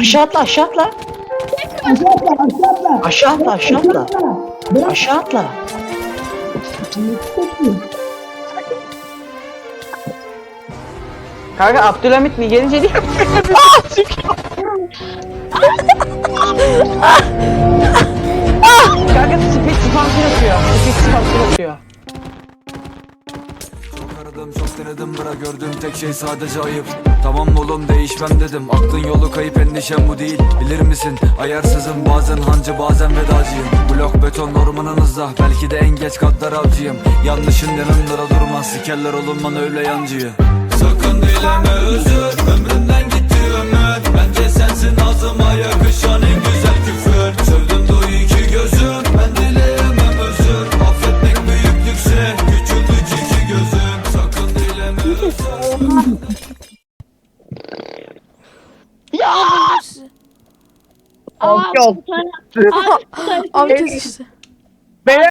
Aşağı atla aşağı atla. Aşağı atla aşağı atla. Aşağı atla aşağı atla. Aşağı atla. Kanka Abdülhamit mi gelince diye Kanka speed sponsor atıyor. Speed sponsor atıyor. Aradım çok denedim bırak gördüğüm tek şey sadece ayıp. Tamam oğlum değişmem dedim aklın yolu kayıp endişem bu değil. Bilir misin ayarsızım bazen hancı bazen vedacıyım. Blok beton ormanınızda belki de en geç katlar avcıyım. Yanlışın yanında durma sikerler olunman öyle yancıyı Sakın dileme özür özür Abi yok. Abi kes işte. Beyler